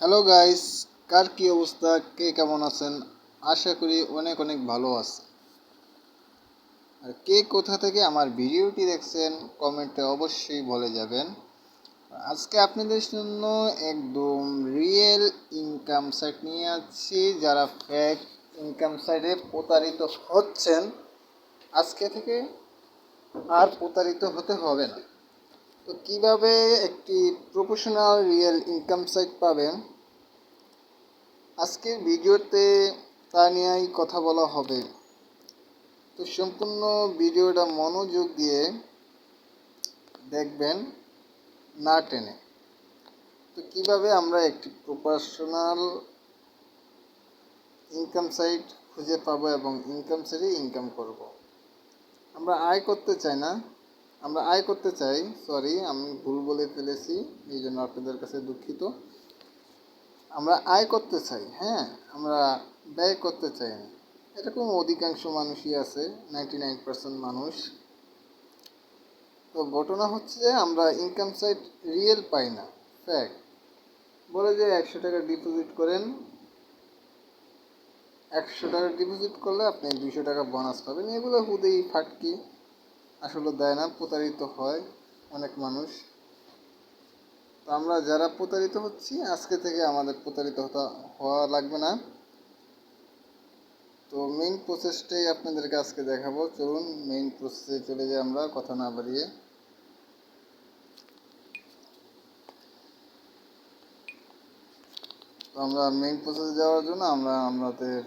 Hello guys কার কি অবস্থা? কে কেমন আছেন? আশা করি অনেক অনেক ভালো আছে আর কে কোথা থেকে আমার ভিডিওটি দেখছেন কমেন্টে অবশ্যই বলে যাবেন। আজকে আপনাদের জন্য একদম রিয়েল ইনকাম সাইট নিয়ে আছি। যারা ফেক ইনকাম সাইটে প্রতারিত হচ্ছেন, আজকে থেকে আর প্রতারিত হতে হবে না। তো কীভাবে একটি প্রফেশনাল রিয়েল ইনকাম সাইট পাবেন? আজকের ভিডিওতে তা নিয়েই কথা বলা হবে। তো সম্পূর্ণ ভিডিওটা মনোযোগ দিয়ে দেখবেন না টেনে। তো কীভাবে আমরা একটি প্রফেশনাল ইনকাম সাইট খুঁজে পাবো এবং ইনকাম সাইটে ইনকাম করব। আমরা আয় করতে চাই না। আমরা আয় করতে চাই সরি আমি ভুল বলে ফেলেছি এই জন্য আপনাদের কাছে দুঃখিত। আমরা আয় করতে চাই হ্যাঁ আমরা ব্যয় করতে চাই না। এরকম অধিকাংশ মানুষই আছে নাইনটি নাইন পার্সেন্ট মানুষ। তো ঘটনা হচ্ছে যে আমরা ইনকাম সাইট রিয়েল পাই না ফ্যাক্ট বলে যে একশো টাকা ডিপোজিট করেন, একশো টাকা ডিপোজিট করলে আপনি দুশো টাকা বোনাস পাবেন, এগুলো হুদেই ফাটকি। আসলে দেয় না, প্রতারিত হয় অনেক মানুষ। তো আমরা যারা প্রতারিত হচ্ছি, আজকে থেকে আমাদের প্রতারিত হওয়া লাগবে না। তো মেইন প্রসেসটাই আপনাদেরকে আজকে দেখাবো। চলুন মেইন প্রসেসে চলে যাই আমরা, কথা না বাড়িয়ে। তো আমরা মেইন প্রসেসে যাওয়ার জন্য আমরা আমাদের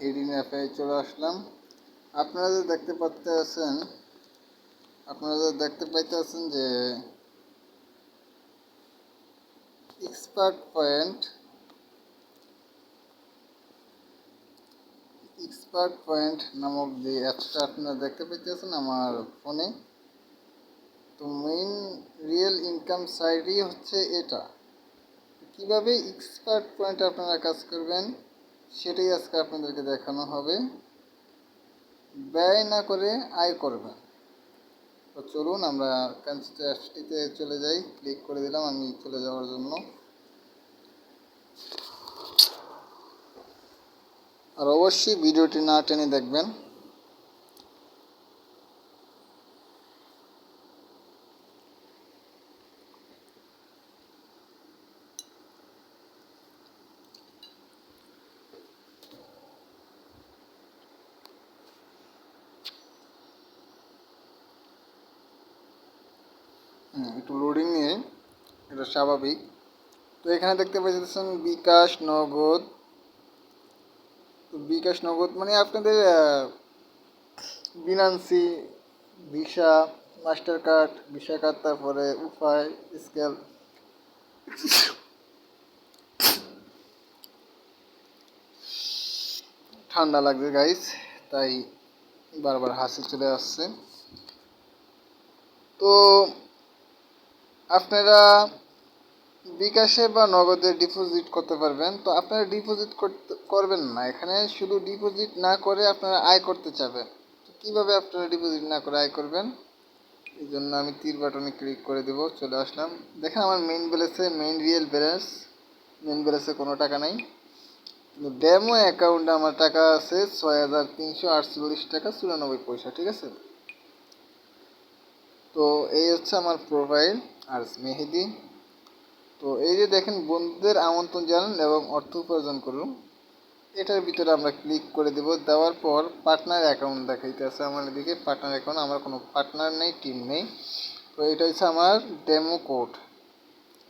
হেডিং অ্যাপে চলে আসলাম। আপনারা যে দেখতে পাচ্তে আছেন, আপনারা যে দেখতে পাইতে আছেন যে এক্সপার্ট পয়েন্ট এক্সপার্ট পয়েন্ট নামক যে অ্যাপসটা আপনারা দেখতে পাইতেছেন আমার ফোনে তো মেইন রিয়েল ইনকাম সাইটই হচ্ছে এটা। কীভাবে এক্সপার্ট পয়েন্ট আপনারা কাজ করবেন, সেটাই আজকে আপনাদেরকে দেখানো হবে। ব্যয় না করে আয় করবেন তো চলুন, আমরা কনস্ট্রাকশনটিতে চলে যাই। ক্লিক করে দিলাম, আমি চলে যাওয়ার জন্য। আর অবশ্যই ভিডিওটি না টেনে দেখবেন। একটু লোডিং নিয়ে, এটা স্বাভাবিক। তো এখানে দেখতে পাচ্ছেন বিকাশ নগদ। বিকাশ নগদ মানে আপনাদের Binance Visa Mastercard Visa card তারপরে উপায় স্কেল ঠান্ডা লাগছে গাইস তাই বারবার হাসি চলে আসছে। তো আপনারা বিকাশে বা নগদে ডিপোজিট করতে পারবেন। তো আপনারা ডিপোজিট করতে, করবেন না। এখানে শুধু ডিপোজিট না করে আপনারা আয় করতে চাবেন তো কীভাবে আপনারা ডিপোজিট না করে আয় করবেন? এই জন্য আমি তীর বাটনে ক্লিক করে দেবো। চলে আসলাম। দেখেন আমার মেইন ব্যালেন্সে মেইন রিয়েল ব্যালেন্স মেইন ব্যালেন্সে কোনো টাকা নেই। কিন্তু ডেমো অ্যাকাউন্টে আমার টাকা আছে ছয় হাজার তিনশো আটচল্লিশ টাকা চুরানব্বই পয়সা, ঠিক আছে? তো এই হচ্ছে আমার প্রোফাইল আর মেহেদি। তো এই যে দেখেন, বন্ধুদের আমন্ত্রণ জানান এবং অর্থ উপার্জন করুন। এটার ভিতরে আমরা ক্লিক করে দেব। দেওয়ার পর পার্টনার অ্যাকাউন্ট দেখাইতে আছে আমার এদিকে। পার্টনার অ্যাকাউন্ট আমার কোনো পার্টনার নেই টিম নেই। তো এটা হচ্ছে আমার ডেমো কোড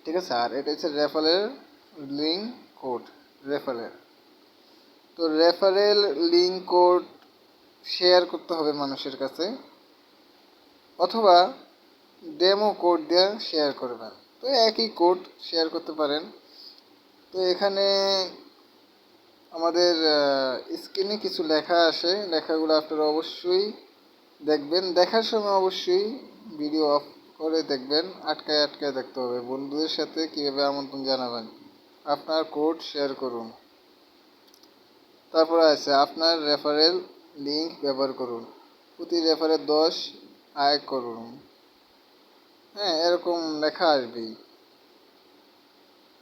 ঠিক আছে? আর এটা হচ্ছে রেফারেল লিঙ্ক কোড রেফারেল তো রেফারেল লিঙ্ক কোড শেয়ার করতে হবে মানুষের কাছে। অথবা ডেমো কোড দিয়ে শেয়ার করবেন। তো একই কোড শেয়ার করতে পারেন। তো এখানে আমাদের স্ক্রিনে কিছু লেখা আসে। লেখাগুলো আপনারা অবশ্যই দেখবেন। দেখার সময় অবশ্যই ভিডিও অফ করে দেখবেন। আটকায় আটকায় দেখতে হবে। বন্ধুদের সাথে কীভাবে আমন্ত্রণ জানাবেন? আপনার কোড শেয়ার করুন। তারপরে আছে, আপনার রেফারেল লিঙ্ক ব্যবহার করুন। প্রতি রেফারে দশ আয় করুন। হ্যাঁ এরকম লেখা আসবেই।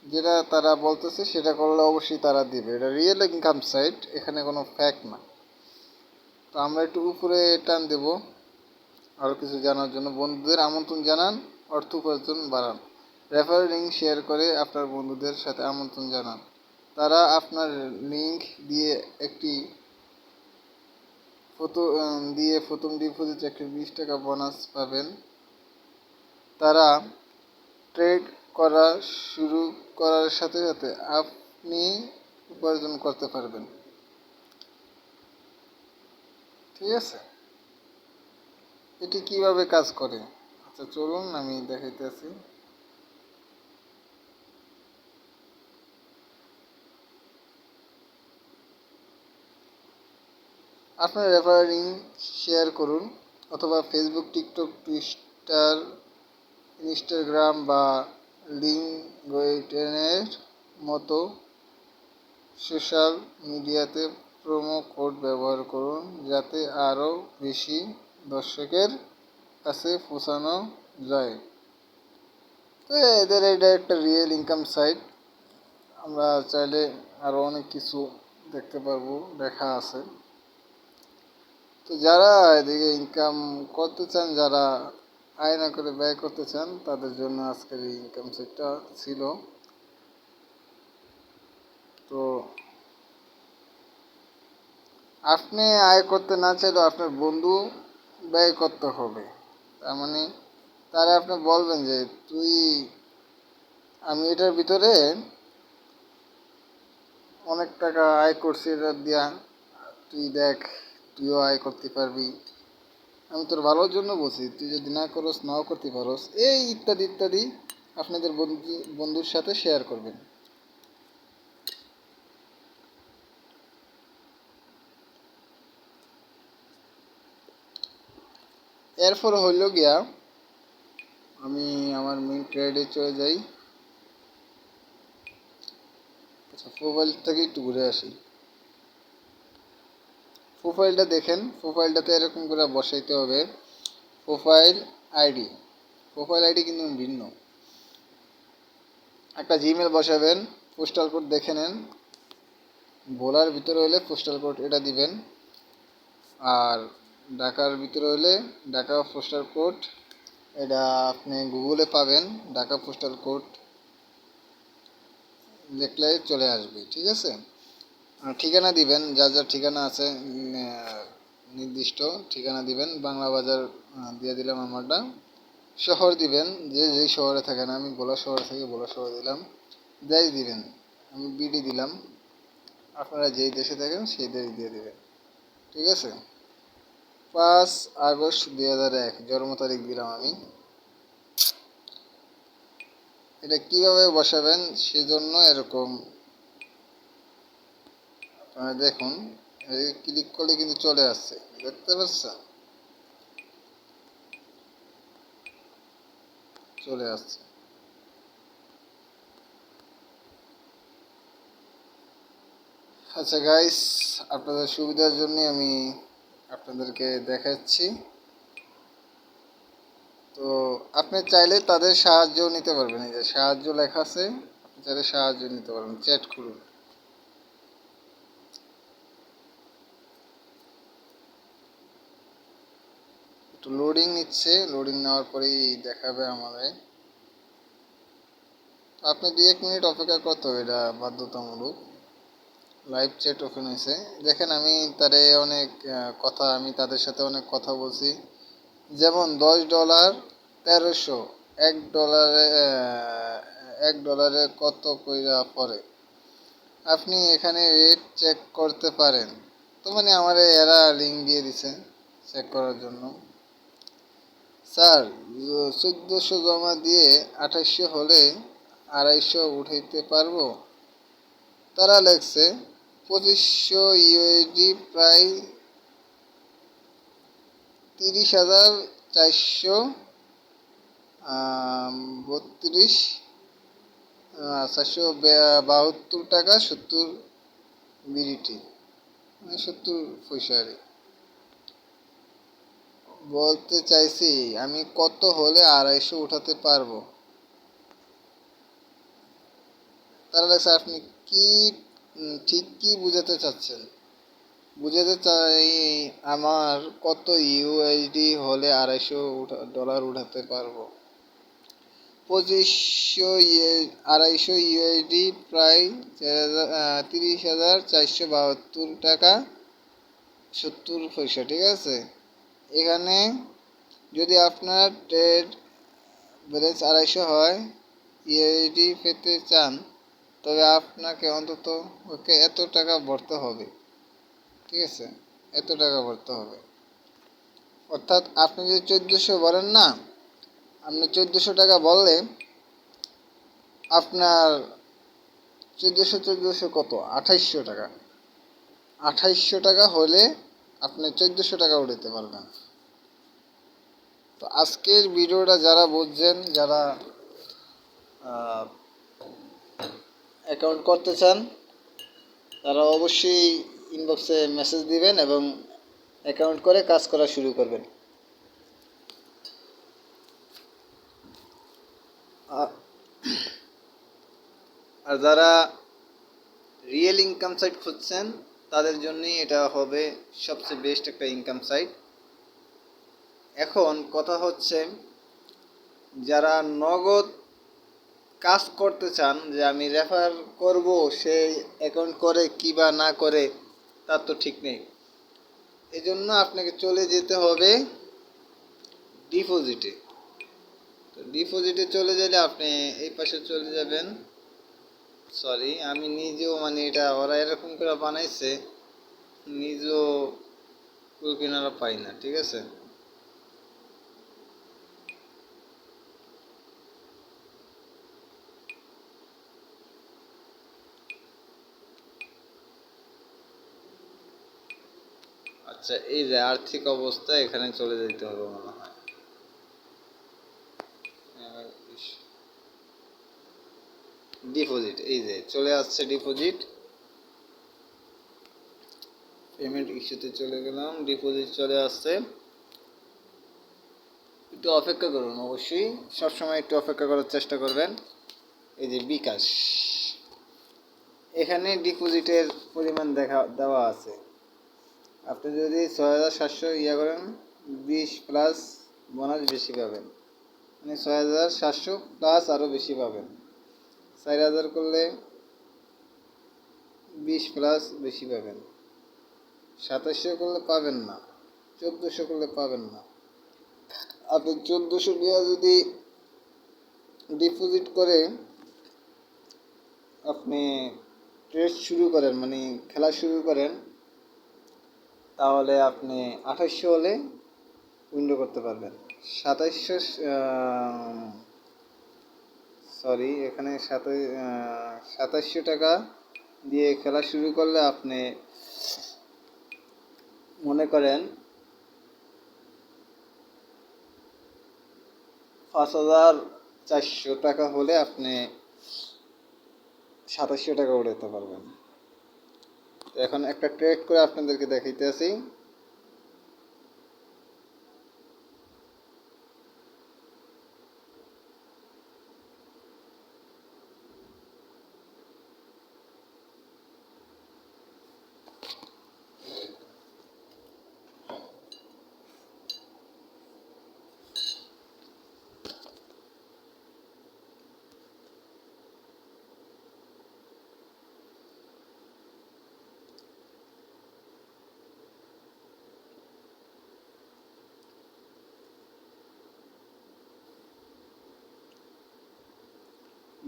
যেটা তারা বলতেছে সেটা করলে অবশ্যই তারা দিবে। এটা রিয়েল ইনকাম সাইট এখানে কোনো ফ্যাক না। তো আমরা একটু উপরে টান দেব। আরও কিছু জানার জন্য। বন্ধুদের আমন্ত্রণ জানান, অর্থ উপার্জন বাড়ান। রেফার লিঙ্ক শেয়ার করে আপনার বন্ধুদের সাথে আমন্ত্রণ জানান। তারা আপনার লিঙ্ক দিয়ে একটি ফটো দিয়ে প্রথম ডিপোজিট একটি বিশ টাকা বোনাস পাবেন। তারা ট্রেড করা শুরু করার সাথে সাথে আপনি উপার্জন করতে পারবেন। ঠিক আছে? এটি কীভাবে কাজ করে? আচ্ছা চলুন, আমি দেখাইতেছি আপনার রেফারিং শেয়ার করুন, অথবা ফেসবুক টিকটক টুইটার ইনস্টাগ্রাম বা লিঙ্কডইনের মতো সোশ্যাল মিডিয়াতে প্রোমো কোড ব্যবহার করুন, যাতে আরও বেশি দর্শকের কাছে পৌঁছানো যায়। তো এদের এটা একটা রিয়েল ইনকাম সাইট আমরা চাইলে আরও অনেক কিছু দেখতে পারব লেখা আছে। তো যারা এদিকে ইনকাম করতে চান, যারা আয় না করে ব্যয় করতে চান, তাদের জন্য আজকের এই ইনকাম সেটটা ছিল। তো আপনি আয় করতে না চাইলেও আপনার বন্ধু ব্যয় করতে হবে। তার মানে তারা আপনি বলবেন যে, তুই, আমি এটার ভিতরে অনেক টাকা আয় করছি, এটা দিয়া তুই দেখ, তুইও আয় করতে পারবি। আমি তোর ভালোর জন্য বলছি, তুই যদি না করস, নাও করতে পারস, এই ইত্যাদি ইত্যাদি আপনাদের বন্ধু, বন্ধুর সাথে শেয়ার করবেন। এরপর হইল গিয়া আমি আমার মেন ট্রেডে চলে যাই। আচ্ছা মোবাইল থেকে একটু ঘুরে আসি। প্রোফাইলটা দেখেন, প্রোফাইলটাতে এরকম করে বসাইতে হবে। প্রোফাইল আইডি প্রোফাইল আইডি কিন্তু ভিন্ন। একটা জিমেল বসাবেন পোস্টাল কোড দেখে নেন। বোলার ভিতরে হলে পোস্টাল কোড এটা দিবেন। আর ঢাকার ভিতরে হলে ঢাকা পোস্টাল কোড এটা আপনি গুগলে পাবেন, ঢাকা পোস্টাল কোড লিখলে চলে আসবে, ঠিক আছে? ঠিকানা দিবেন যা যা ঠিকানা আছে নির্দিষ্ট ঠিকানা দিবেন। বাংলা বাজার দিয়ে দিলাম আমারটা। শহর দিবেন, যে যেই শহরে থাকেন, আমি গোলা শহর থেকে, গোলা শহর দিলাম। দেশ দিবেন, আমি বিডি দিলাম। আপনারা যেই দেশে থাকেন, সেই দেশ দিয়ে দেবেন। ঠিক আছে? পাঁচ আগস্ট দুই হাজার এক, জন্ম তারিখ দিলাম আমি। এটা কীভাবে বসাবেন, সেজন্য এরকম আপনারা দেখুন ক্লিক করলে কিন্তু চলে আসছে। দেখতে পাচ্ছেন? চলে আসছে। আচ্ছা গাইস আপনাদের সুবিধার জন্য আমি আপনাদেরকে দেখাচ্ছি। তো, আপনি চাইলে তাদের সাহায্য নিতে পারবেন। এই যে সাহায্য লেখা আছে, আপনি চাইলে সাহায্য নিতে পারবেন। চ্যাট করুন। একটু লোডিং নিচ্ছে লোডিং নেওয়ার পরেই দেখাবে আমাদের। আপনি দুই এক মিনিট অপেক্ষা করতে হবে, এটা বাধ্যতামূলক। লাইভ চ্যাট ওপেন হয়েছে। দেখেন আমি তারে অনেক কথা, আমি তাদের সাথে অনেক কথা বলছি। যেমন দশ ডলার তেরোশো, এক ডলারে এক ডলারে কত কইরা পরে আপনি এখানে রেট চেক করতে পারেন। তো মানে আমার এরা লিঙ্ক দিয়ে দিছে চেক করার জন্য। স্যার, চোদ্দোশো জমা দিয়ে আঠাইশশো হলে আড়াইশো উঠাইতে পারব? তারা লেখছে, পঁচিশশো ইউএসডি প্রায় তিরিশ হাজার চারশো বত্রিশ চারশো বাহাত্তর টাকা সত্তর বিরিটি মানে সত্তর পয়সা আর বলতে চাইছি, আমি কত হলে আড়াইশো উঠাতে পারব? তারা লাগছে আপনি কি ঠিক কি বুঝাতে চাচ্ছেন? বুঝাতে চাই আমার কত ইউএসডি হলে আড়াইশো ডলার উঠাতে পারব। পঁচিশশো ইয়ে আড়াইশো ইউএসডি প্রায় তিরিশ হাজার চারশো বাহাত্তর টাকা, সত্তর পয়সা, ঠিক আছে? এখানে যদি আপনার ট্রেড ব্যালেন্স আড়াইশো হয় ইউএসডি পেতে চান, তবে আপনাকে অন্তত ওকে এত টাকা ভরতে হবে। ঠিক আছে? এত টাকা ভরতে হবে। অর্থাৎ আপনি যদি চোদ্দোশো বলেন না, আপনি চোদ্দোশো টাকা বললে আপনার চোদ্দোশো চোদ্দোশো কত? আঠাইশশো টাকা। আঠাইশশো টাকা হলে আপনি চোদ্দোশো টাকা উঠাতে পারবেন। তো আজকের ভিডিওটা যারা বুঝছেন, যারা অ্যাকাউন্ট করতে চান, তারা অবশ্যই ইনবক্সে মেসেজ দিবেন এবং অ্যাকাউন্ট করে কাজ করা শুরু করবেন। আর যারা রিয়েল ইনকাম সাইট খুঁজছেন তাদের জন্যই এটা হবে সবচেয়ে বেস্ট একটা ইনকাম সাইট এখন কথা হচ্ছে, যারা নগদ কাজ করতে চান, যে আমি রেফার করব সে অ্যাকাউন্ট করে কি বা না করে, তার তো ঠিক নেই। এই জন্য আপনাকে চলে যেতে হবে ডিপোজিটে তো ডিপোজিটে চলে গেলে আপনি এই পাশে চলে যাবেন। সরি আমি নিজেও মানে এটা ওরা এরকম করে বানাইছে, নিজেও কুল কিনারা পাই না, ঠিক আছে? আচ্ছা এই যে আর্থিক অবস্থা এখানে চলে যেতে হবে মনে হয়। ডিপোজিট এই যে চলে আসছে ডিপোজিট পেমেন্ট ইস্যুতে চলে গেলাম ডিপোজিট চলে আসছে। একটু অপেক্ষা করুন অবশ্যই, সবসময় একটু অপেক্ষা করার চেষ্টা করবেন। এই যে বিকাশ। এখানে ডিপোজিটের পরিমাণ দেখা, দেওয়া আছে। আপনি যদি ছয় হাজার সাতশো ইয়া করেন, বিশ প্লাস বোনাস বেশি পাবেন। মানে ছয় হাজার সাতশো প্লাস আরও বেশি পাবেন। চার হাজার করলে বিশ প্লাস বেশি পাবেন। সাতাশশো করলে পাবেন না। চোদ্দোশো করলে পাবেন না। আপনি চোদ্দোশো টাকা যদি ডিপোজিট করে আপনি ট্রেড শুরু করেন মানে খেলা শুরু করেন, তাহলে আপনি আঠাশশো হলে উইন্ডো করতে পারবেন। সাতাশশো সরি এখানে সাতাশ সাতাশশো টাকা দিয়ে খেলা শুরু করলে আপনি মনে করেন পাঁচ হাজার চারশো টাকা হলে আপনি সাতাশশো টাকা উঠাতে পারবেন। এখন একটা ট্রেড করে আপনাদেরকে দেখাইতে আছি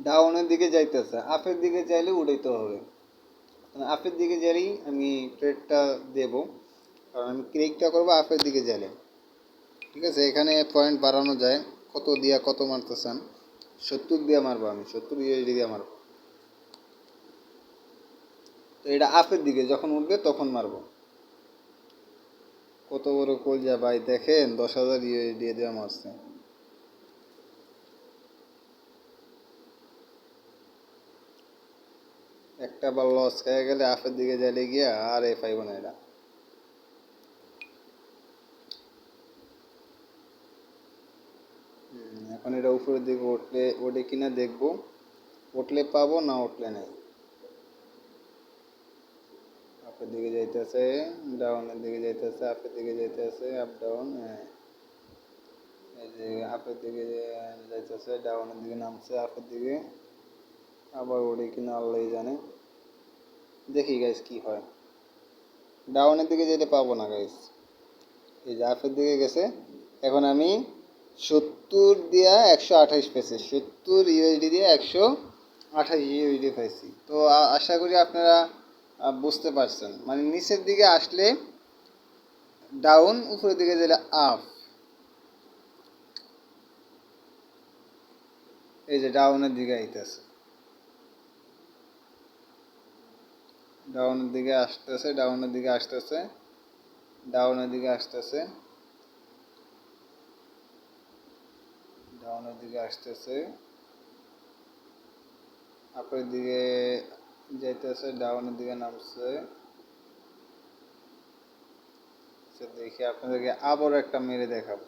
ডাউনের দিকে যাইতেছে, আপের দিকে চাইলে উঠাইতে হবে। মানে আপের দিকে যাইলেই আমি ট্রেডটা দেব, কারণ আমি ক্লিকটা করব, আপের দিকে যাইলে। ঠিক আছে, এখানে পয়েন্ট বাড়ানো যায়, কত দিয়া কত মারতেছেন? সত্তর দিয়ে মারবো আমি, সত্তর ইউএসডি দিয়ে মারবো। তো এটা আপের দিকে, যখন উঠবে তখন মারবো। কত বড় কলজা ভাই, দেখেন দশ হাজার ইউএসডি দিয়ে মারছে। একটা বার লস খেয়ে গেলে আপের দিকে যাইলে গিয়া আর এ পাইব না। এটা এখন এটা উপরের দিকে উঠলে ওঠে কিনা দেখব, উঠলে পাবো না উঠলে নেই। আপের দিকে যাইতেছে ডাউনের দিকে যাইতেছে আপের দিকে যাইতেছে আপ ডাউন হ্যাঁ। এই যে আপের দিকে যাইতেছে ডাউনের দিকে নামছে আপের দিকে। আবার ওড়ে কিনা আল্লাহ জানে। দেখি গাইস কি হয়। ডাউনের দিকে যেতে পাবো না গাইস এই যে আপের দিকে গেছে। এখন আমি সত্তর দিয়া একশো আঠাইশ পেয়েছি সত্তর ইউএসডি দিয়ে একশো আঠাইশ ইউএসডি পেয়েছি তো আশা করি আপনারা বুঝতে পারছেন। মানে নিচের দিকে আসলে ডাউন উপরের দিকে যেটা আপ এই যে ডাউনের দিকে আইতেছে। ডাউনের দিকে আসতেছে ডাউনের দিকে আসতেছে ডাউনের দিকে আসতেছে ডাউনের দিকে আসতেছে আপের দিকে যাইতেছে ডাউনের দিকে নামছে। আচ্ছা, দেখি আপনাদেরকে আবারও একটা মেরে দেখাবো।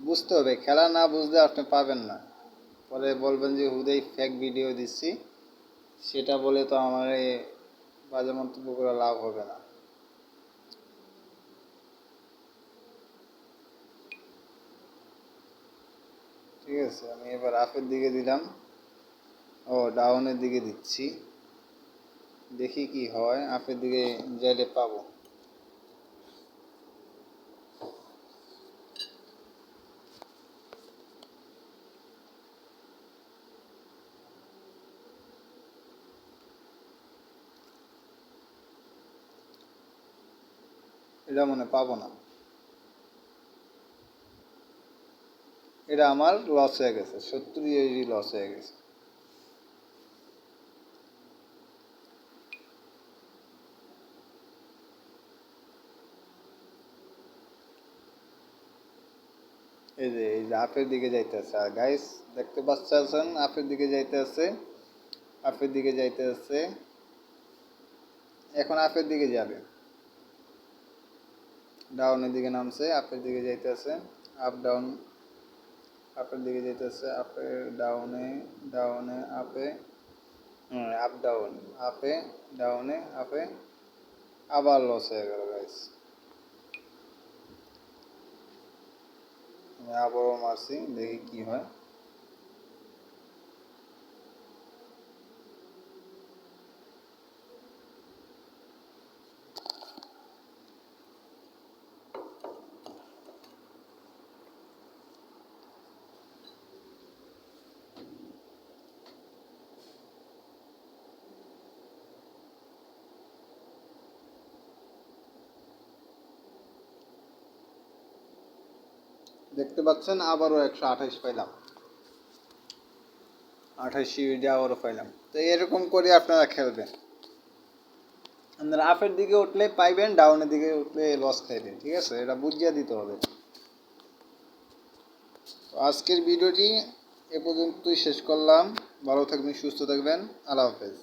বুঝতে হবে খেলা না বুঝলে আপনি পাবেন না। পরে বলবেন যে হুদেই ফেক ভিডিও দিচ্ছি। সেটা বলে তো আমার বাজে মন্তব্য করে লাভ হবে না। ঠিক আছে, আমি এবার আপের দিকে দিলাম। ও, ডাউনের দিকে দিচ্ছি। দেখি কি হয় আফের দিকে যাইলে পাবো। এটা মনে পাবো না। এটা আমার লস হয়ে গেছে সত্তর ইউএসডি লস হয়ে গেছে। এই যে এই যে আপের দিকে যাইতেছে। আর গাইস দেখতে পাচ্ছেন, আপের দিকে যাইতেছে, আপের দিকে যাইতেছে। এখন আপের দিকে যাবে। ডাউনের দিকে নামছে আপের দিকে যাইতেছে আপ ডাউন আপের দিকে যাইতেছে আপের ডাউনে ডাউনে আপে আপ ডাউন আপে ডাউনে আপে আবার লস হয়ে গেল গাইস আমি আবারও মারছি দেখি কি হয় দেখতে পাচ্ছেন, আবারও একশো আঠাইশ পাইলাম। আঠাইশ ইউডি আবারও পাইলাম। তো এরকম করে আপনারা খেলবেন। আপনারা আপের দিকে উঠলে পাইবেন ডাউনের দিকে উঠলে লস খাইবেন, ঠিক আছে? এটা বুঝিয়ে দিতে হবে। তো আজকের ভিডিওটি এ পর্যন্তই শেষ করলাম। ভালো থাকবেন, সুস্থ থাকবেন। আল্লাহ হাফেজ।